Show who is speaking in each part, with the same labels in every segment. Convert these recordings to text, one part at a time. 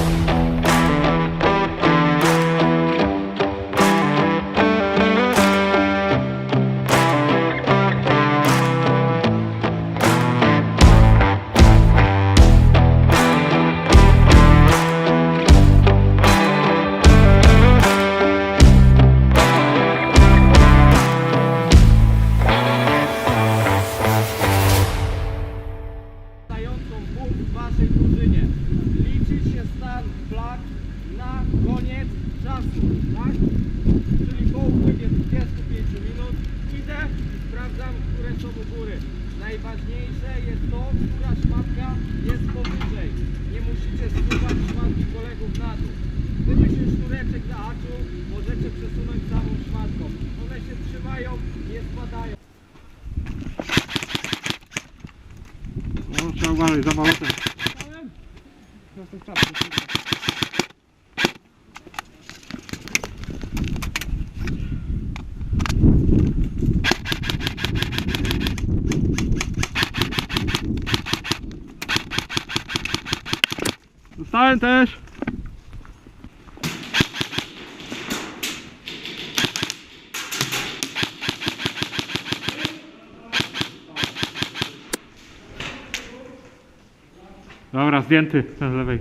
Speaker 1: Thank you.
Speaker 2: No, trzeba uważać za balotem. Zostałem też. Dobra, zdjęty ten z lewej.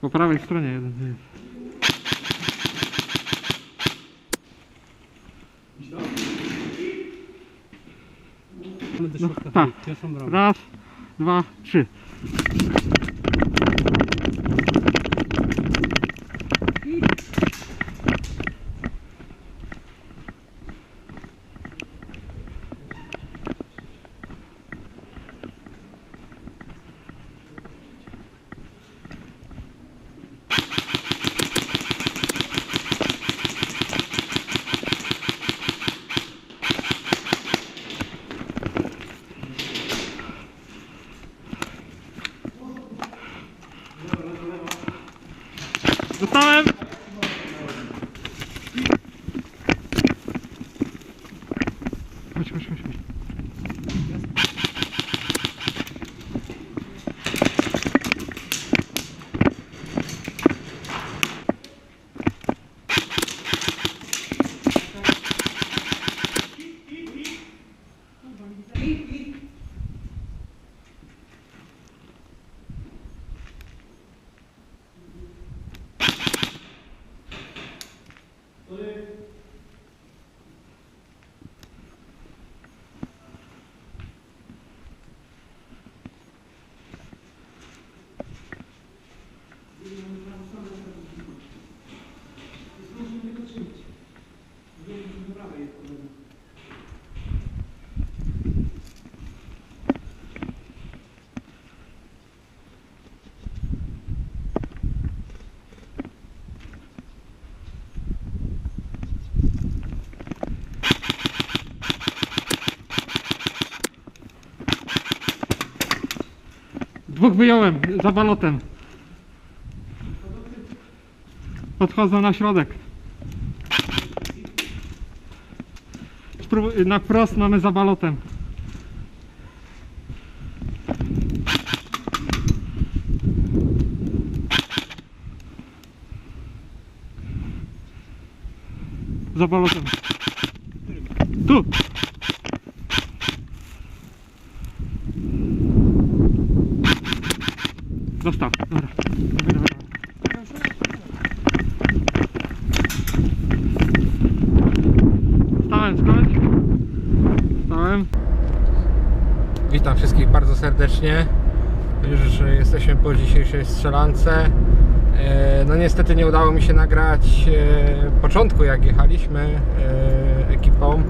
Speaker 2: Po prawej stronie jeden jest. No, tak. Raz, dwa, trzy. Just Dwóch wyjąłem za balotem. Podchodzą na środek. Na wprost mamy za balotem. Za balotem. Tu! Zostaw. Dobra.
Speaker 3: Witam wszystkich bardzo serdecznie. Już jesteśmy po dzisiejszej strzelance. E, No niestety nie udało mi się nagrać e, początku jak jechaliśmy e, ekipą.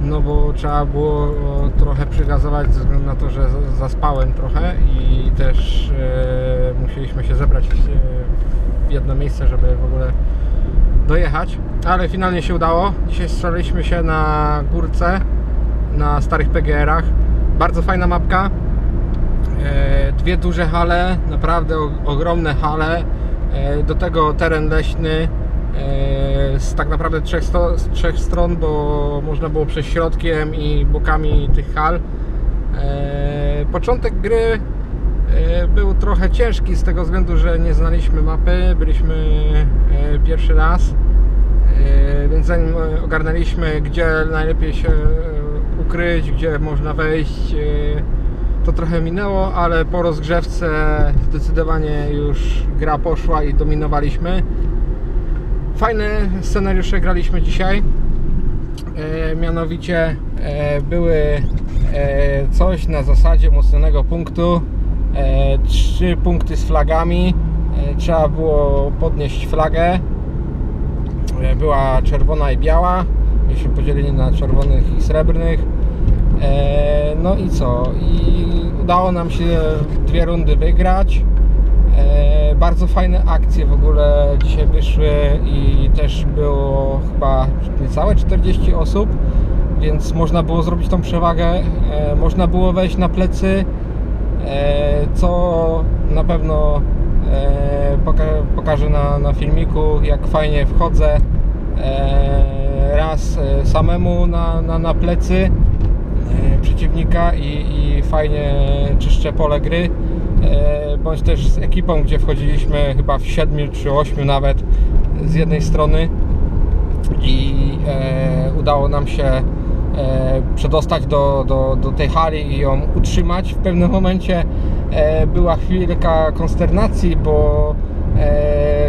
Speaker 3: No bo trzeba było trochę przygazować ze względu na to, że zaspałem trochę i też musieliśmy się zebrać w jedno miejsce, żeby w ogóle dojechać. Ale finalnie się udało. Dzisiaj strzeliliśmy się na górce na starych PGR-ach. Bardzo fajna mapka. E, Dwie duże hale, naprawdę ogromne hale. E, Do tego teren leśny e, z tak naprawdę trzech, sto, z trzech stron, bo można było przejść środkiem i bokami tych hal. Początek gry był trochę ciężki z tego względu, że nie znaliśmy mapy, byliśmy pierwszy raz, więc zanim ogarnęliśmy gdzie najlepiej się ukryć, gdzie można wejść, e, to trochę minęło, ale po rozgrzewce zdecydowanie już gra poszła i dominowaliśmy. Fajne scenariusze graliśmy dzisiaj. E, mianowicie e, były coś na zasadzie mocnego punktu. Trzy punkty z flagami. Trzeba było podnieść flagę. Była czerwona i biała. Mieliśmy podzielenie na czerwonych i srebrnych. E, no i co? I udało nam się dwie rundy wygrać. E, bardzo fajne akcje w ogóle dzisiaj wyszły i też było chyba niecałe 40 osób, więc można było zrobić tą przewagę. E, można było wejść na plecy, co na pewno poka- pokażę na, na filmiku, jak fajnie wchodzę raz e, samemu na, na, na plecy e, przeciwnika i, i fajnie czyszczę pole gry e, bądź też z ekipą, gdzie wchodziliśmy chyba w 7 czy 8 nawet z jednej strony i udało nam się przedostać do, do, do tej hali i ją utrzymać. W pewnym momencie była chwilka konsternacji, bo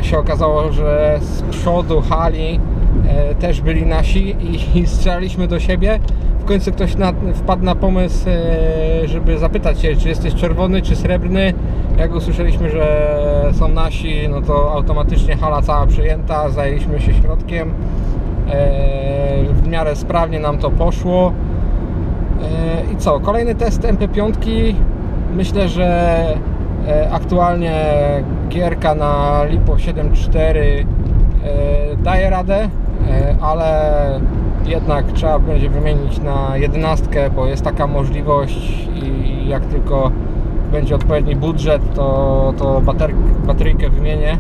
Speaker 3: się okazało, że z przodu hali też byli nasi i, i strzelaliśmy do siebie. W końcu ktoś na, wpadł na pomysł, e, żeby zapytać się, czy jesteś czerwony, czy srebrny. Jak usłyszeliśmy, że są nasi, no to automatycznie hala cała przejęta, zajęliśmy się środkiem. E, w miarę sprawnie nam to poszło. E, I co? Kolejny test MP5. Myślę, że e, aktualnie gierka na Lipo 7.4 e, daje radę, e, ale jednak trzeba będzie wymienić na 11, bo jest taka możliwość i jak tylko będzie odpowiedni budżet, to, to bater, bateryjkę wymienię.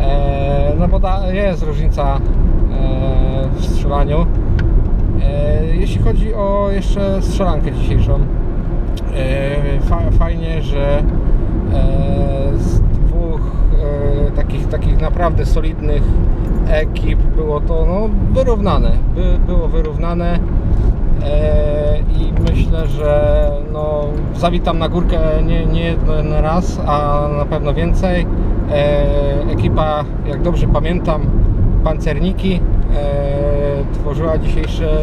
Speaker 3: E, no bo da, jest różnica e, w strzelaniu. E, jeśli chodzi o jeszcze strzelankę dzisiejszą, e, fa, fajnie, że e, z dwóch e, takich, takich naprawdę solidnych ekip było to no, wyrównane. By, było wyrównane e, i myślę, że no, zawitam na górkę nie, nie jeden raz, a na pewno więcej. E, ekipa, jak dobrze pamiętam, pancerniki e, tworzyła dzisiejsze,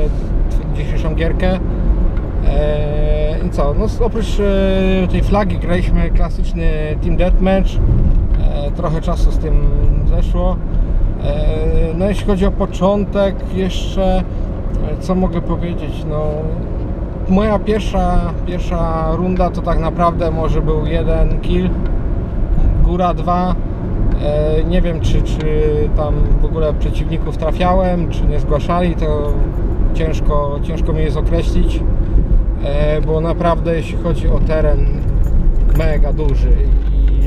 Speaker 3: dzisiejszą gierkę. E, I co? No, oprócz e, tej flagi graliśmy klasyczny Team Deathmatch. E, trochę czasu z tym zeszło. E, no jeśli chodzi o początek jeszcze, e, co mogę powiedzieć? No, moja pierwsza, pierwsza runda to tak naprawdę może był jeden kill, góra dwa. E, Nie wiem, czy, czy tam w ogóle przeciwników trafiałem, czy nie zgłaszali, to ciężko, ciężko mi jest określić, bo naprawdę jeśli chodzi o teren mega duży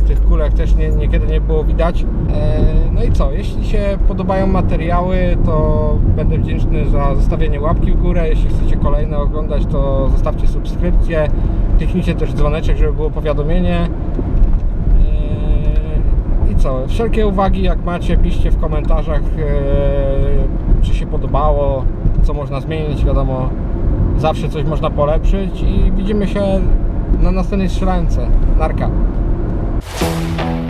Speaker 3: tych kulek też nie, niekiedy nie było widać. E, No i co, jeśli się podobają materiały, to będę wdzięczny za zostawienie łapki w górę. Jeśli chcecie kolejne oglądać, to zostawcie subskrypcję. Kliknijcie też dzwoneczek, żeby było powiadomienie. Eee, I co? Wszelkie uwagi jak macie, piszcie w komentarzach, eee, czy się podobało, co można zmienić. Wiadomo, zawsze coś można polepszyć i widzimy się na następnej strzelance. Narka. Thank you.